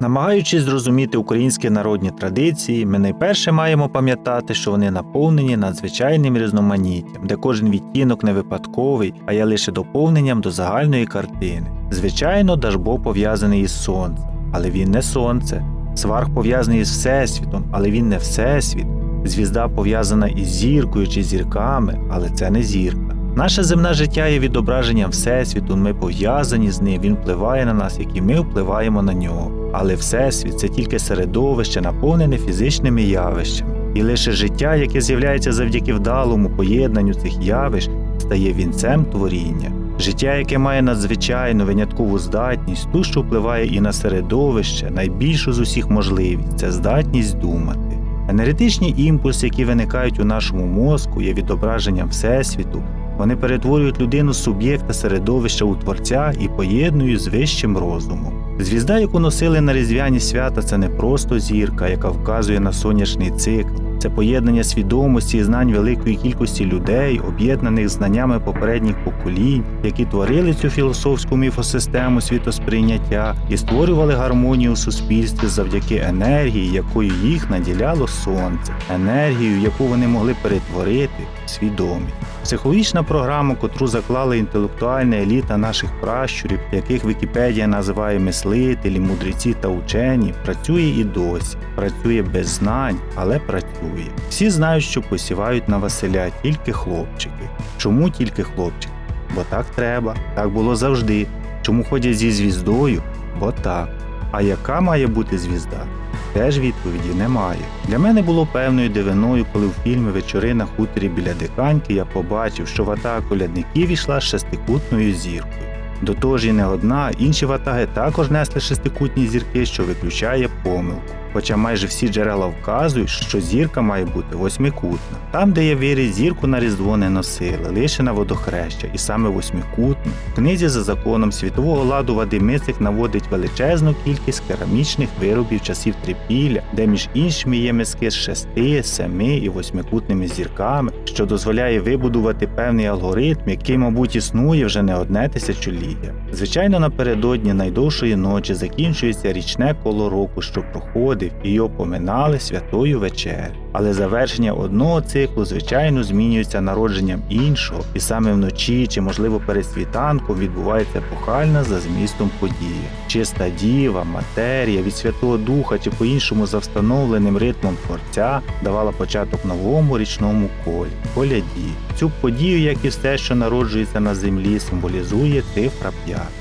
Намагаючись зрозуміти українські народні традиції, ми найперше маємо пам'ятати, що вони наповнені надзвичайним різноманіттям, де кожен відтінок не випадковий, а є лише доповненням до загальної картини. Звичайно, Дажбо пов'язаний із сонцем, але він не сонце. Сварг пов'язаний із Всесвітом, але він не Всесвіт. Звізда пов'язана із зіркою чи зірками, але це не зірка. Наше земне життя є відображенням Всесвіту, ми пов'язані з ним, він впливає на нас, як і ми впливаємо на нього. Але Всесвіт це тільки середовище, наповнене фізичними явищами. І лише життя, яке з'являється завдяки вдалому поєднанню цих явищ, стає вінцем творіння. Життя, яке має надзвичайну виняткову здатність, ту, що впливає і на середовище, найбільшу з усіх можливість це здатність думати. Енергетичні імпульси, які виникають у нашому мозку, є відображенням Всесвіту. Вони перетворюють людину з суб'єкта середовища у творця і поєднують з вищим розумом. Звізда, яку носили на різдвяні свята, це не просто зірка, яка вказує на сонячний цикл. Це поєднання свідомості і знань великої кількості людей, об'єднаних знаннями попередніх поколінь, які творили цю філософську міфосистему світосприйняття і створювали гармонію у суспільстві завдяки енергії, якою їх наділяло сонце, енергію, яку вони могли перетворити в свідомість. Психологічна програма, котру заклала інтелектуальна еліта наших пращурів, яких Вікіпедія називає мислителі, мудреці та учені, працює і досі. Працює без знань, але працює. Всі знають, що посівають на Василя тільки хлопчики. Чому тільки хлопчики? Бо так треба, так було завжди. Чому ходять зі звіздою? Бо так. А яка має бути звізда? Теж відповіді немає. Для мене було певною дивиною, коли в фільмі Вечори на хуторі біля диканьки я побачив, що ватага колядників ішла з шестикутною зіркою. До того ж і не одна, інші ватаги також несли шестикутні зірки, що виключає помилку. Хоча майже всі джерела вказують, що зірка має бути восьмикутна. Там, де є вірі, зірку на різдво не носили, лише на водохреща, і саме восьмикутну. В книзі за законом світового ладу Вадим Мицик наводить величезну кількість керамічних виробів часів трипілля, де між іншими є миски з шести, семи і восьмикутними зірками, що дозволяє вибудувати певний алгоритм, який, мабуть, існує вже не одне тисячоліття. Звичайно, напередодні найдовшої ночі закінчується річне коло року, що проходить, і його поминали святою вечерю. Але завершення одного циклу, звичайно, змінюється народженням іншого, і саме вночі чи, можливо, перед світанком відбувається епохальна за змістом подія. Чиста діва, матерія від Святого Духа чи по-іншому за встановленим ритмом творця давала початок новому річному колі коляді. Цю подію, як і все, що народжується на землі, символізує цифра 5.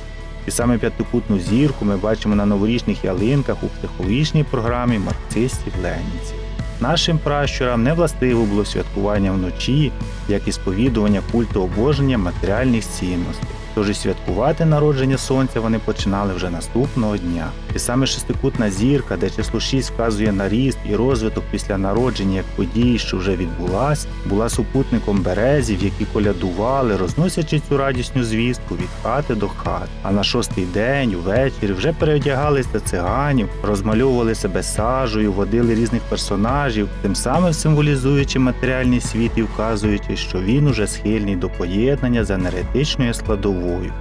І саме п'ятикутну зірку ми бачимо на новорічних ялинках у психологічній програмі марксистів ленінців. Нашим пращурам не властиво було святкування вночі, як і сповідування культу обоження матеріальних цінностей. Тож і святкувати народження сонця вони починали вже наступного дня. І саме шестикутна зірка, де число 6 вказує на ріст і розвиток після народження як події, що вже відбулась, була супутником березів, які колядували, розносячи цю радісну звістку від хати до хати. А на шостий день, увечері, вже переодягалися циганів, розмальовували себе сажею, водили різних персонажів, тим самим символізуючи матеріальний світ і вказуючи, що він уже схильний до поєднання з енергетичною складовою,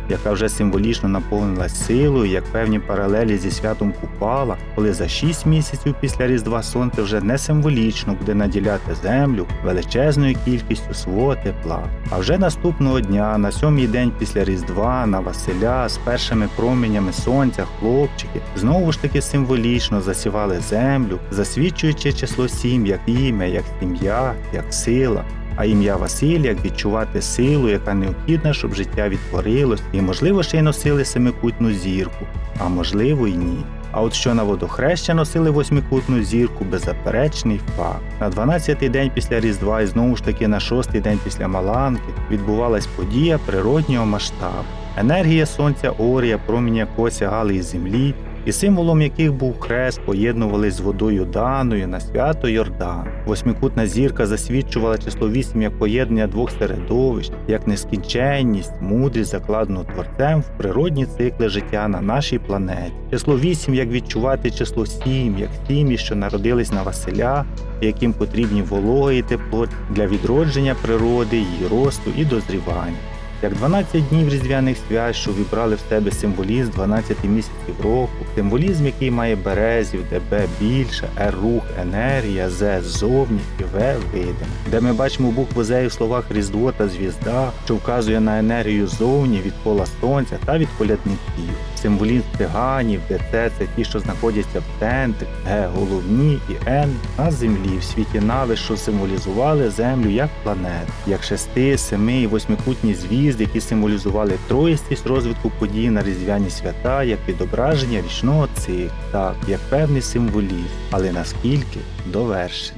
яка вже символічно наповнилась силою, як певні паралелі зі святом Купала, коли за 6 місяців після Різдва Сонце вже не символічно буде наділяти землю величезною кількістю свого тепла. А вже наступного дня, на сьомий день після Різдва, на Василя з першими променями сонця, хлопчики знову ж таки символічно засівали землю, засвідчуючи число 7 як ім'я, як сім'я, як сила. А ім'я Василь як відчувати силу, яка необхідна, щоб життя відтворилось, і можливо ще й носили семикутну зірку, а можливо й ні. А от що на водохреща носили восьмикутну зірку, беззаперечний факт. На 12-й день після Різдва і знову ж таки на 6-й день після Маланки відбувалась подія природнього масштабу. Енергія сонця Орія, проміння якого сягали із землі, і символом яких був хрест, поєднувались з водою Даною на свято Йордан. Восьмикутна зірка засвідчувала число 8 як поєднання двох середовищ, як нескінченність, мудрість, закладену творцем в природні цикли життя на нашій планеті. Число 8 як відчувати число 7, як сім'ї, що народились на Василя, яким потрібні волога і тепло для відродження природи, її росту і дозрівання. Як 12 днів різдвяних свят, що вібрали в себе символізм 12 місяців року, символізм, який має березів, де Б більше, Р рух, енергія, З ззовні і В видимо. Де ми бачимо букву З у словах Різдво та звізда, що вказує на енергію зовні від пола сонця та від колядників. Символізм циганів, де Ц це ті, що знаходяться в центрі, Г головні і Н на землі в світі нави, що символізували землю як планету, як шести, семи і восьмикутні звізди, які символізували троїстість розвитку подій на різдвяні свята як відображення річного циклу, так як певний символізм, але наскільки довершений.